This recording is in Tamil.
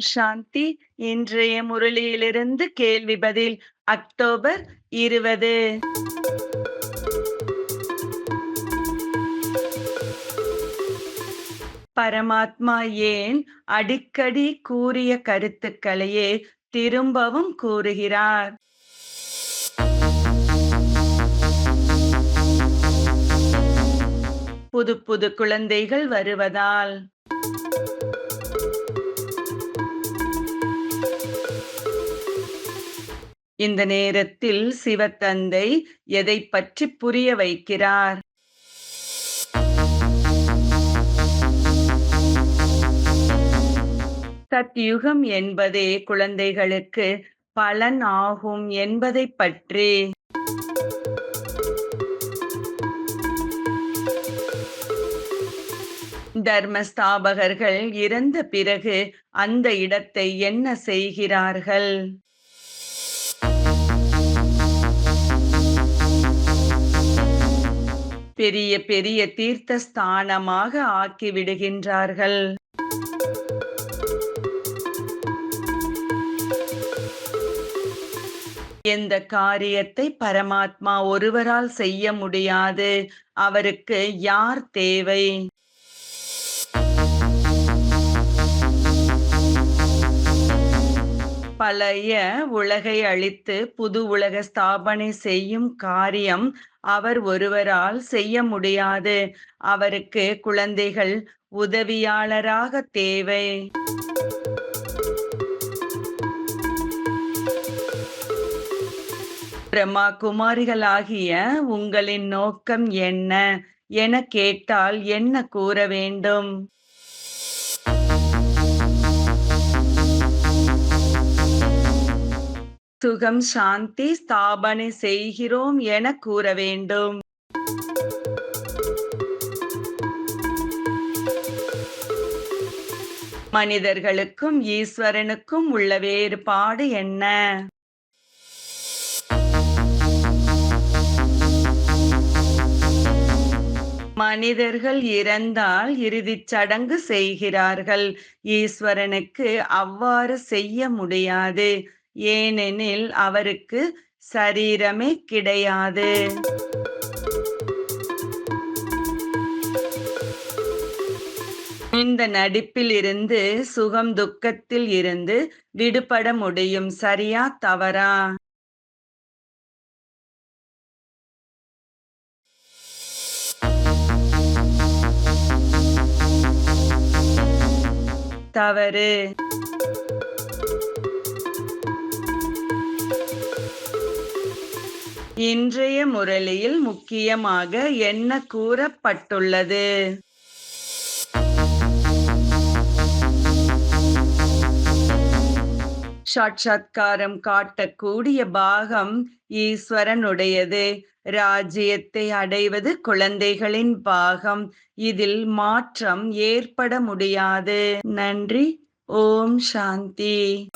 ஓம் சாந்தி. இன்றைய முரளியிலிருந்து கேள்வி பதில் அக்டோபர் இருபது. பரமாத்மா ஏன் அடிக்கடி கூறிய கருத்துக்களையே திரும்பவும் கூறுகிறார்? புது புது குழந்தைகள் வருவதால். இந்த நேரத்தில் சிவத்தந்தை எதை பற்றி புரிய வைக்கிறார்? சத்யுகம் என்பதே குழந்தைகளுக்கு பலன் ஆகும் என்பதை பற்றி. தர்மஸ்தாபகர்கள் இறந்த பிறகு அந்த இடத்தை என்ன செய்கிறார்கள்? பெரிய பெரிய தீர்த்த ஸ்தானமாக ஆக்கிவிடுகின்றார்கள். எந்த காரியத்தை பரமாத்மா ஒருவரால் செய்ய முடியாது அவருக்கு யார் தேவை? பழைய உலகை அழித்து புது உலக ஸ்தாபனை செய்யும் காரியம் அவர் ஒருவரால் செய்ய முடியாது. அவருக்கு குழந்தைகள் உதவியாளராக தேவை. பிரம்மா குமாரிகளாகிய உங்களின் நோக்கம் என்ன? என கேட்டால் என்ன கூற வேண்டும்? சுகம் சாந்தி ஸ்தாபனை செய்கிறோம் என கூற வேண்டும். மனிதர்களுக்கும் ஈஸ்வரனுக்கும் உள்ள வேறுபாடு என்ன? மனிதர்கள் இறந்தால் இறுதிச் சடங்கு செய்கிறார்கள். ஈஸ்வரனுக்கு அவ்வாறு செய்ய முடியாது. ஏனெனில் அவருக்கு சரீரமே கிடையாது. இந்த நடிப்பில் இருந்து சுகம் துக்கத்தில் இருந்து விடுபட முடியும். சரியா தவறா? தவறு. இன்றைய முரளியில் முக்கியமாக என்ன கூறப்பட்டுள்ளது? சாட்சாத்காரம் காட்டக்கூடிய பாகம் ஈஸ்வரனுடையது. ராஜ்யத்தை அடைவது குழந்தைகளின் பாகம். இதில் மாற்றம் ஏற்பட முடியாது. நன்றி. ஓம் சாந்தி.